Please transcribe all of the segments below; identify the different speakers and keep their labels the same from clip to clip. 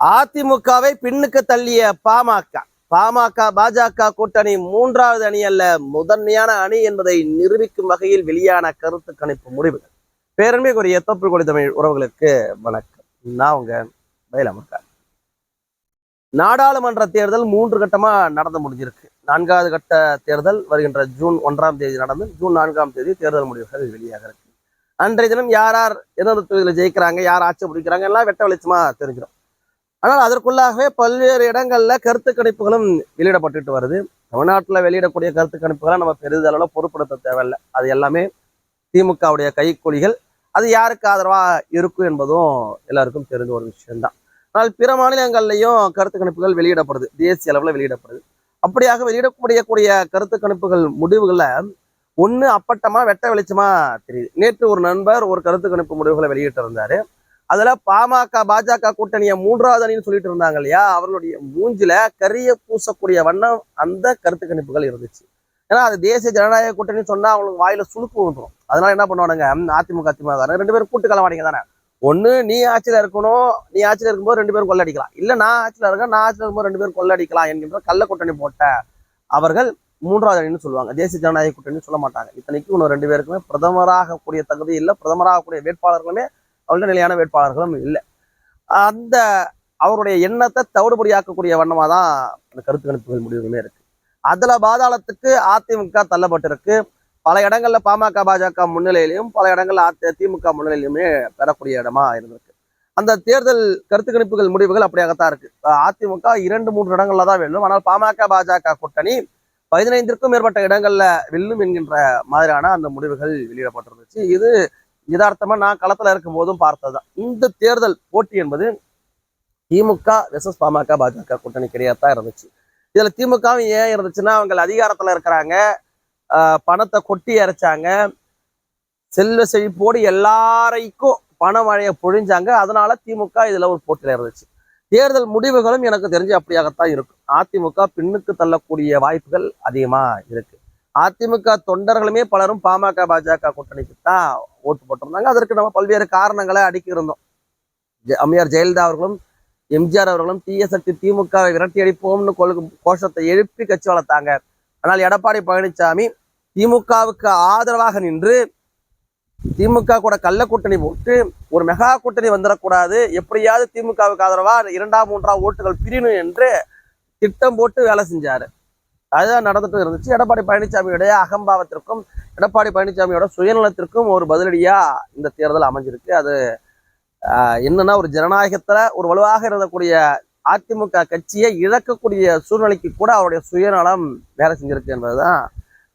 Speaker 1: அதிமுகவை பின்னுக்கு தள்ளிய பாமக. பாமக பாஜக கூட்டணி மூன்றாவது அணி அல்ல முதன்மையான அணி என்பதை நிரூபிக்கும் வகையில் வெளியான கருத்து கணிப்பு முடிவுகள். பேரன்மைக்குரிய தொப்புகொடி தமிழ் உறவுகளுக்கு வணக்கம். நான் உங்க பயிலமக்கா நாடாளுமன்ற தேர்தல் மூன்று கட்டமா நடந்து முடிஞ்சிருக்கு. நான்காவது கட்ட தேர்தல் வருகின்ற ஜூன் ஒன்றாம் தேதி நடந்து ஜூன் நான்காம் தேதி தேர்தல் முடிவுகள் வெளியாக இருக்கு. அன்றைய தினம் யார் யார் எந்தெந்த தொகுதியில் ஜெயிக்கிறாங்க யார் ஆட்சி பிடிக்கிறாங்க எல்லாம் வெட்ட வெளிச்சமா தெரிஞ்சிடும். ஆனால் அதற்குள்ளாகவே பல்வேறு இடங்கள்ல கருத்து கணிப்புகளும் வெளியிடப்பட்டுட்டு வருது. தமிழ்நாட்டில் வெளியிடக்கூடிய கருத்து கணிப்புகளை நம்ம பெரிதளவில் பொருட்படுத்த தேவையில்லை. அது எல்லாமே திமுகவுடைய கைக்கூலிகள். அது யாருக்கு ஆதரவாக இருக்கும் என்பதும் எல்லாருக்கும் தெரிஞ்ச ஒரு விஷயம்தான். ஆனால் பிற மாநிலங்கள்லையும் கருத்து கணிப்புகள் வெளியிடப்படுது. தேசிய அளவில் வெளியிடப்படுது. அப்படியாக வெளியிடக்கூடிய கருத்து கணிப்புகள் முடிவுகளை ஒன்று அப்பட்டமாக வெட்ட வெளிச்சமாக தெரியுது. நேற்று ஒரு நண்பர் ஒரு கருத்து கணிப்பு முடிவுகளை வெளியிட்டிருந்தாரு. அதுல பாமக பாஜக கூட்டணியை மூன்றாவது அணின்னு சொல்லிட்டு இருந்தாங்க இல்லையா? அவர்களுடைய மூஞ்சில கரிய பூசக்கூடிய வண்ணம் அந்த கருத்து கணிப்புகள் இருந்துச்சு. ஏன்னா அது தேசிய ஜனநாயக கூட்டணி சொன்னா அவங்களுக்கு வாயில சுழுக்கு விழுந்துடும் அதனால என்ன பண்ணுவானுங்க? அதிமுக அதிமுக ரெண்டு பேரும் கூட்டு கலவாடிங்க தானே. ஒண்ணு நீ ஆட்சியில இருக்கணும். நீ ஆட்சியில இருக்கும்போது ரெண்டு பேரும் கொள்ளடிக்கலாம். இல்ல நான் ஆட்சியில இருக்கேன். நான் ஆட்சியில இருக்கும்போது ரெண்டு பேரும் கொள்ளடிக்கலாம் என்கின்ற கள்ள கூட்டணி போட்ட அவர்கள் மூன்றாவது அணின்னு சொல்லுவாங்க. தேசிய ஜனநாயக கூட்டணி சொல்ல மாட்டாங்க. இத்தனைக்கும் இன்னும் ரெண்டு பேருக்குமே பிரதமராக கூடிய தகுதி இல்லை. பிரதமராக கூடிய வேட்பாளர்களுமே அவர்கள நிலையான வேட்பாளர்களும் இல்லை. அந்த அவருடைய எண்ணத்தை தவிடுபடியாக்கக்கூடிய வண்ணமாக தான் அந்த கருத்து கணிப்புகள் முடிவுகளுமே இருக்கு. அதுல பாதாளத்துக்கு அதிமுக தள்ளப்பட்டிருக்கு. பல இடங்கள்ல பாமக பாஜக முன்னிலையிலையும் பல இடங்களில் அதி திமுக முன்னிலையிலுமே பெறக்கூடிய இடமா இருந்திருக்கு. அந்த தேர்தல் கருத்து கணிப்புகள் முடிவுகள் அப்படியாகத்தான் இருக்கு. அதிமுக இரண்டு மூன்று இடங்கள்ல தான் வெல்லும். ஆனால் பாமக பாஜக கூட்டணி பதினைந்திற்கும் மேற்பட்ட இடங்கள்ல வெல்லும் என்கின்ற மாதிரியான அந்த முடிவுகள் வெளியிடப்பட்டிருந்துச்சு. இது யதார்த்தமா நான் களத்துல இருக்கும் போதும் பார்த்ததுதான். இந்த தேர்தல் போட்டி என்பது திமுக வெசஸ் பாமக பாஜக கூட்டணி கிடையாது தான் இருந்துச்சு. இதுல திமுகவும் ஏன் இருந்துச்சுன்னா அவங்க அதிகாரத்துல இருக்கிறாங்க. பணத்தை கொட்டி இறைச்சாங்க செல்வ செழிப்போடு எல்லாரைக்கும் பண மழையை பொழிஞ்சாங்க. அதனால திமுக இதுல ஒரு போட்டியில இருந்துச்சு. தேர்தல் முடிவுகளும் எனக்கு தெரிஞ்சு அப்படியாகத்தான் இருக்கும். அதிமுக பின்னுக்கு தள்ளக்கூடிய வாய்ப்புகள் அதிகமா இருக்கு. அதிமுக தொண்டர்களுமே பலரும் பாமக பாஜக கூட்டணிக்கு தான் ஓட்டு போட்டிருந்தாங்க. அதற்கு நம்ம பல்வேறு காரணங்களை அடுக்கி இருந்தோம். அம்மையார் ஜெயலலிதா அவர்களும் எம்ஜிஆர் அவர்களும் தீயசக்தி திமுகவை விரட்டி அடிப்போம்னு கொள்கை கோஷத்தை எழுப்பி கட்சி வளர்த்தாங்க. ஆனால் எடப்பாடி பழனிசாமி திமுகவுக்கு ஆதரவாக நின்று திமுக கூட கள்ள கூட்டணி போட்டு ஒரு மெகா கூட்டணி வந்துடக்கூடாது எப்படியாவது திமுகவுக்கு ஆதரவா இரண்டாம் மூன்றாம் ஓட்டுகள் பிரியணும் என்று திட்டம் போட்டு வேலை செஞ்சாரு. அதுதான் நடந்துட்டு இருந்துச்சு. எடப்பாடி பழனிசாமியுடைய அகம்பாவத்திற்கும் எடப்பாடி பழனிசாமியோட சுயநலத்திற்கும் ஒரு பதிலடியா இந்த தேர்தல் அமைஞ்சிருக்கு. அது என்னன்னா ஒரு ஜனநாயகத்துல ஒரு வலுவாக இருந்தக்கூடிய அதிமுக கட்சியை இழக்கக்கூடிய சூழ்நிலைக்கு கூட அவருடைய சுயநலம் வேலை செஞ்சிருக்கு என்பதுதான்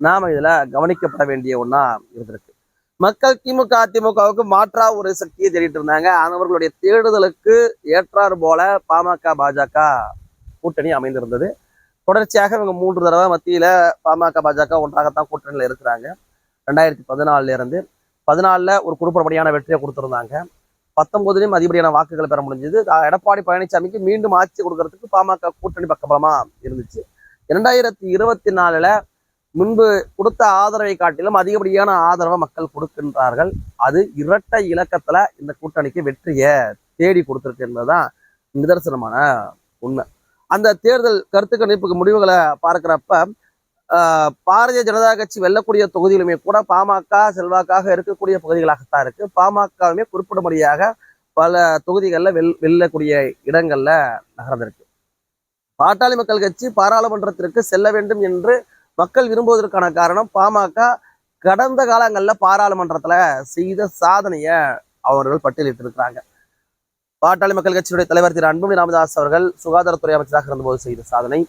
Speaker 1: நாம இதுல கவனிக்கப்பட வேண்டிய ஒண்ணா இருந்திருக்கு. மக்கள் திமுக அதிமுகவுக்கு மாற்றா ஒரு சக்தியை தேடிட்டு இருந்தாங்க. அவர்களுடைய தேடுதலுக்கு ஏற்றாறு போல பாமக பாஜக கூட்டணி அமைந்திருந்தது. தொடர்ச்சியாக இவங்க மூன்று தடவை மத்தியில் பாமக பாஜக ஒன்றாகத்தான் கூட்டணியில் இருக்கிறாங்க. ரெண்டாயிரத்தி பதினாலிருந்து பதினாலில் ஒரு குறுப்படியான வெற்றியை கொடுத்துருந்தாங்க. பத்தொன்பதுலயும் அதிகப்படியான வாக்குகளை பெற முடிஞ்சது. எடப்பாடி பழனிசாமிக்கு மீண்டும் ஆட்சி கொடுக்கறதுக்கு பாமக கூட்டணி பக்கபலமா இருந்துச்சு. இரண்டாயிரத்தி இருபத்தி நாலுல முன்பு கொடுத்த ஆதரவை காட்டிலும் அதிகப்படியான ஆதரவை மக்கள் கொடுக்கின்றார்கள். அது இரட்டை இலக்கத்தில் இந்த கூட்டணிக்கு வெற்றியை தேடி கொடுத்துருக்கு என்பதுதான் நிதர்சனமான உண்மை. அந்த தேர்தல் கருத்து கணிப்புக்கு முடிவுகளை பார்க்குறப்ப பாரதிய ஜனதா கட்சி வெல்லக்கூடிய தொகுதியிலுமே கூட பாமக செல்வாக்காக இருக்கக்கூடிய பகுதிகளாகத்தான் இருக்கு. பாமகவுமே குறிப்பிடும்படியாக பல தொகுதிகளில் வெல் வெல்லக்கூடிய இடங்கள்ல நகர்ந்திருக்கு. பாட்டாளி மக்கள் கட்சி பாராளுமன்றத்திற்கு செல்ல வேண்டும் என்று மக்கள் விரும்புவதற்கான காரணம் பாமக கடந்த காலங்களில் பாராளுமன்றத்தில் செய்த சாதனையை அவர்கள் பட்டியலிட்டு இருக்கிறாங்க பாட்டாளி மக்கள் கட்சியினுடைய தலைவர் திரு அன்புமணி ராமதாஸ் அவர்கள் சுகாதாரத்துறை அமைச்சராக இருந்தபோது செய்த சாதனை.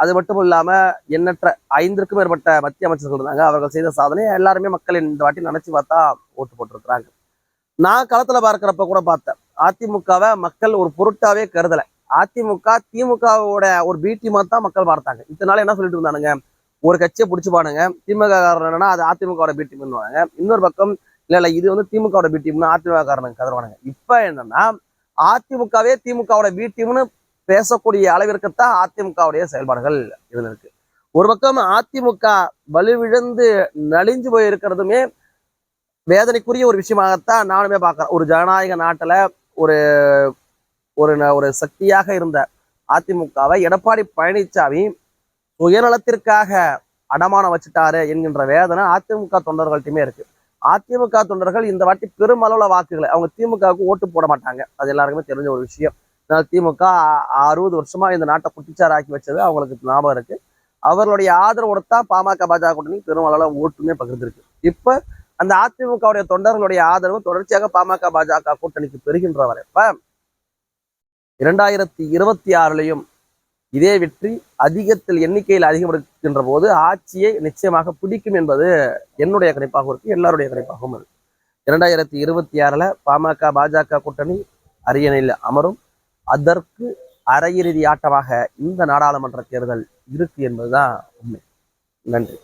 Speaker 1: அது மட்டும் இல்லாம எண்ணற்ற ஐந்திற்கும் மேற்பட்ட மத்திய அமைச்சர்கள் இருந்தாங்க. அவர்கள் செய்த சாதனை எல்லாருமே மக்கள் இந்த வாட்டி நினைச்சு பார்த்தா ஓட்டு போட்டிருக்கிறாங்க. நான் களத்துல பார்க்கிறப்ப கூட பார்த்தேன். அதிமுகவை மக்கள் ஒரு பொருட்டாவே கருதல. அதிமுக திமுகவோட ஒரு பி டீமா தான் மக்கள் பார்த்தாங்க. இத்தனை நாள் என்ன சொல்லிட்டு இருந்தானுங்க? ஒரு கட்சியை பிடிச்சி பாடுங்க திமுக காரணம் என்னன்னா அது அதிமுகவோட பி இன்னொரு பக்கம் இல்ல இல்ல இது வந்து திமுகவோட பி டீம்னு அதிமுக காரணம் கதறுவானுங்க. இப்போ என்னன்னா அதிமுகவே திமுகவோட பி டீம்னு பேசக்கூடிய அளவிற்குத்தான் அதிமுகவுடைய செயல்பாடுகள் இதுல இருக்கு. ஒரு பக்கம் அதிமுக வலுவிழந்து நலிஞ்சு போய் இருக்கிறதுமே வேதனைக்குரிய ஒரு விஷயமாகத்தான் நானுமே பார்க்குறேன். ஒரு ஜனநாயக நாட்டுல ஒரு ஒரு ந- ஒரு சக்தியாக இருந்த அதிமுகவை எடப்பாடி பழனிசாமி சுயநலத்திற்காக அடமானம் வச்சுட்டாரு என்கின்ற வேதனை அதிமுக தொண்டர்கள்ட்டுமே இருக்கு. அதிமுக தொண்டர்கள் இந்த வாட்டி பெருமளவுல வாக்குகளை அவங்க திமுகவுக்கு ஓட்டு போட மாட்டாங்க. அது எல்லாருக்குமே தெரிஞ்ச ஒரு விஷயம். திமுக அறுபது வருஷமா இந்த நாட்டை குட்டிச்சாராக்கி வச்சது அவங்களுக்கு ஞாபகம் இருக்கு. அவர்களுடைய ஆதரவோட தான் பாமக பாஜக கூட்டணி பெருமளவுல ஓட்டுமே பகிர்ந்திருக்கு. இப்ப அந்த அதிமுகவுடைய தொண்டர்களுடைய ஆதரவு தொடர்ச்சியாக பாமக பாஜக கூட்டணிக்கு பெறுகின்ற இப்ப இரண்டாயிரத்தி இருபத்தி ஆறுலையும் இதே வெற்றி அதிகத்தில் எண்ணிக்கையில் அதிகப்படுகின்ற போது ஆட்சியை நிச்சயமாக பிடிக்கும் என்பது என்னுடைய கணிப்பாகவும் இருக்கு எல்லாருடைய கணிப்பாகவும் இருக்கு. இரண்டாயிரத்தி இருபத்தி ஆறில் பாமக பாஜக கூட்டணி அரியணையில் அமரும். அதற்கு அரையிறுதி ஆட்டமாக இந்த நாடாளுமன்ற தேர்தல் இருக்கு என்பதுதான் உண்மை. நன்றி.